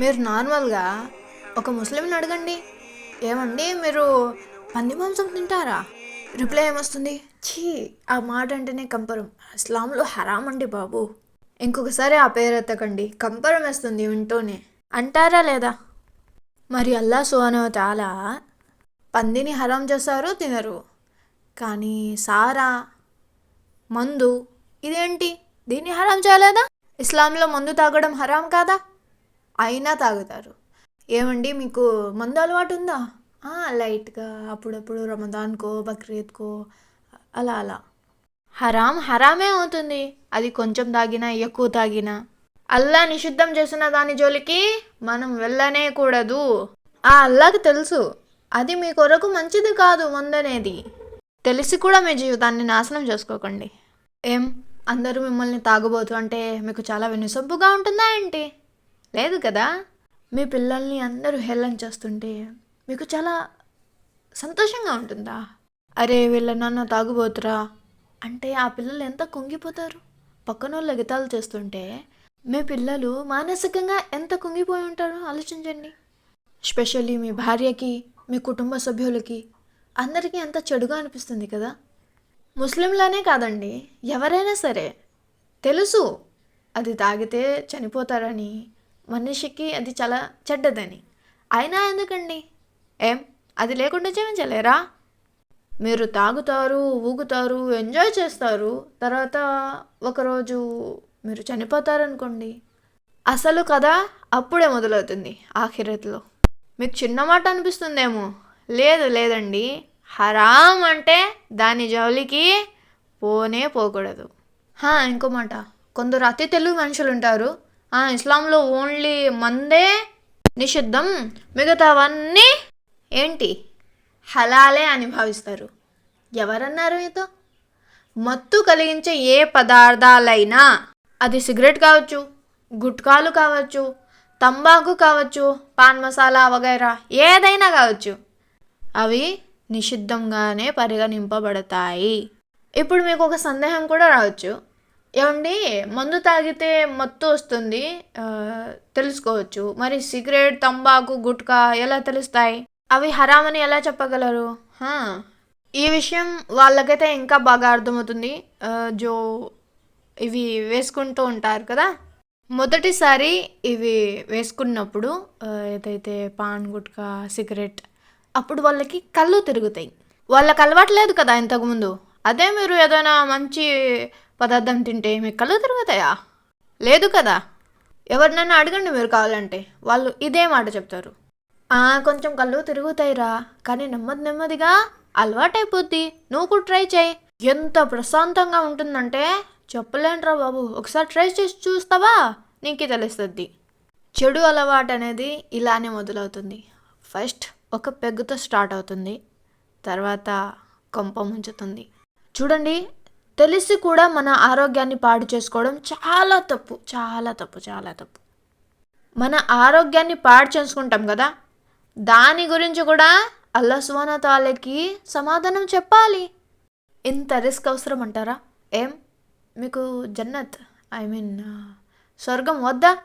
మీరు నార్మల్గా ఒక ముస్లింని అడగండి. ఏమండి మీరు పంది మాంసం తింటారా? రిప్లై ఏమొస్తుంది? ఛీ ఆ మాట అంటేనే కంపరం. ఇస్లాంలో హరాం అండి బాబు. ఇంకొకసారి ఆ పేరు ఎత్తకండి. కంపరం వేస్తుంది వింటూనే. అంటారా లేదా? మరి అల్లా సుహానో చాలా పందిని హరాం చేస్తారు తినరు? కానీ సారా మందు ఇదేంటి? దీన్ని హరాం చేయలేదా? ఇస్లాంలో మందు తాగడం హరాం కాదా? అయినా తాగుతారు. ఏమండి మీకు మందు అలవాటు ఉందా? లైట్గా అప్పుడప్పుడు రమదాన్కో బక్రీద్కో అలా అలా. హరాం హరామే అవుతుంది. అది కొంచెం తాగినా ఎక్కువ తాగినా. అల్లా నిషిద్ధం చేసిన దాని జోలికి మనం వెళ్ళనే కూడదు. ఆ అల్లాకి తెలుసు. అది మీ కొరకు మంచిది కాదు మందనేది. తెలిసి కూడా మీ జీవితాన్ని నాశనం చేసుకోకండి. ఏం? అందరూ మిమ్మల్ని తాగబోతు అంటే మీకు చాలా వినసొబ్బుగా ఉంటుందా ఏంటి? లేదు కదా? మీ పిల్లల్ని అందరూ హేళన చేస్తుంటే మీకు చాలా సంతోషంగా ఉంటుందా? అరే వీళ్ళ నాన్న తాగుబోతురా అంటే ఆ పిల్లలు ఎంత కుంగిపోతారు? పక్కన వాళ్ళు ఎగతాలు చేస్తుంటే మీ పిల్లలు మానసికంగా ఎంత కుంగిపోయి ఉంటారో ఆలోచించండి. స్పెషల్లీ మీ భార్యకి మీ కుటుంబ సభ్యులకి అందరికీ ఎంత చెడుగా అనిపిస్తుంది కదా? ముస్లింలానే కాదండి ఎవరైనా సరే. తెలుసు అది తాగితే చనిపోతారని మనిషికి అది చాలా చెడ్డదని. అయినా ఎందుకండి? ఏం? అది లేకుండా జీవించలేరా? మీరు తాగుతారు ఊగుతారు ఎంజాయ్ చేస్తారు తర్వాత ఒకరోజు మీరు చనిపోతారనుకోండి. అసలు కదా అప్పుడే మొదలవుతుంది ఆఖిరత్లో. మీకు చిన్న మాట అనిపిస్తుందేమో? లేదు లేదండి. హరాం అంటే దాని జౌలికి పోనే పోకూడదు. హా, ఇంకో మాట. కొందరు అతి తెలుగు మనుషులు ఉంటారు ఇస్లాంలో ఓన్లీ మందే నిషిద్ధం. మిగతావన్నీ ఏంటి? హలాలే అని భావిస్తారు. ఎవరన్నారు మీతో? మత్తు కలిగించే ఏ పదార్థాలైనా అది సిగరెట్ కావచ్చు గుట్కాలు కావచ్చు తంబాకు కావచ్చు పాన్ మసాలా వగైరా ఏదైనా కావచ్చు అవి నిషిద్ధంగానే పరిగణింపబడతాయి. ఇప్పుడు మీకు ఒక సందేహం కూడా రావచ్చు. ఏమండి? మందు తాగితే మత్తు వస్తుంది. తెలుసుకోవచ్చు. మరి సిగరెట్ తంబాకు గుట్కా ఎలా తెలుస్తాయి? అవి హరామని ఎలా చెప్పగలరు? ఈ విషయం వాళ్ళకైతే ఇంకా బాగా అర్థమవుతుంది. జో ఇవి వేసుకుంటూ ఉంటారు కదా? మొదటిసారి ఇవి వేసుకున్నప్పుడు ఏదైతే పాన్ గుట్కా సిగరెట్ అప్పుడు వాళ్ళకి కళ్ళు తిరుగుతాయి. వాళ్ళకి అలవాటు లేదు కదా ఇంతకుముందు. అదే మీరు ఏదైనా మంచి పదార్థం తింటే మీకు కళ్ళు తిరుగుతాయా? లేదు కదా. ఎవరినైనా అడగండి మీరు కావాలంటే. వాళ్ళు ఇదే మాట చెప్తారు. కొంచెం కళ్ళు తిరుగుతాయిరా. కానీ నెమ్మది నెమ్మదిగా అలవాటైపోద్ది. నువ్వు కూడా ట్రై చేయి. ఎంత ప్రశాంతంగా ఉంటుందంటే చెప్పలేనురా బాబు. ఒకసారి ట్రై చేసి చూస్తావా? నీకే తెలుస్తుంది. చెడు అలవాటు అనేది ఇలానే మొదలవుతుంది. ఫస్ట్ ఒక పెగ్గుతో స్టార్ట్ అవుతుంది. తర్వాత కొంప ముంచుతుంది. చూడండి తెలిసి కూడా మన ఆరోగ్యాన్ని పాడు చేసుకోవడం చాలా తప్పు చాలా తప్పు చాలా తప్పు. మన ఆరోగ్యాన్ని పాడు చేసుకుంటాం కదా దాని గురించి కూడా అల్లా సువనతాలకి సమాధానం చెప్పాలి. ఇంత రిస్క్ అవసరం అంటారా? ఏం? మీకు జన్నత్ ఐ మీన్ స్వర్గం వద్దా?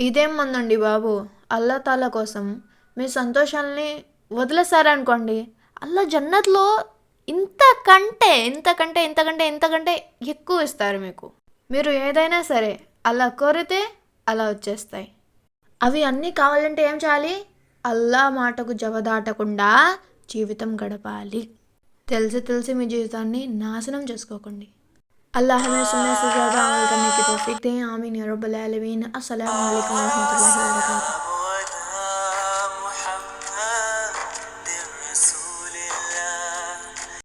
ఇదేం మందండి బాబు? అల్లా తాలా కోసం మీ సంతోషాల్ని వదిలేసారనుకోండి అల్లా జన్నత్లో ఇంతకంటే ఇంతకంటే ఇంతకంటే ఇంతకంటే ఎక్కువ ఇస్తారు మీకు. మీరు ఏదైనా సరే అలా కోరితే అలా వచ్చేస్తాయి. అవి అన్నీ కావాలంటే ఏం చేయాలి? అల్లా మాటకు జవదాటకుండా జీవితం గడపాలి. తెలిసి తెలిసి మీ జీవితాన్ని నాశనం చేసుకోకండి. అల్లాహ్ సున్నా సుజాదా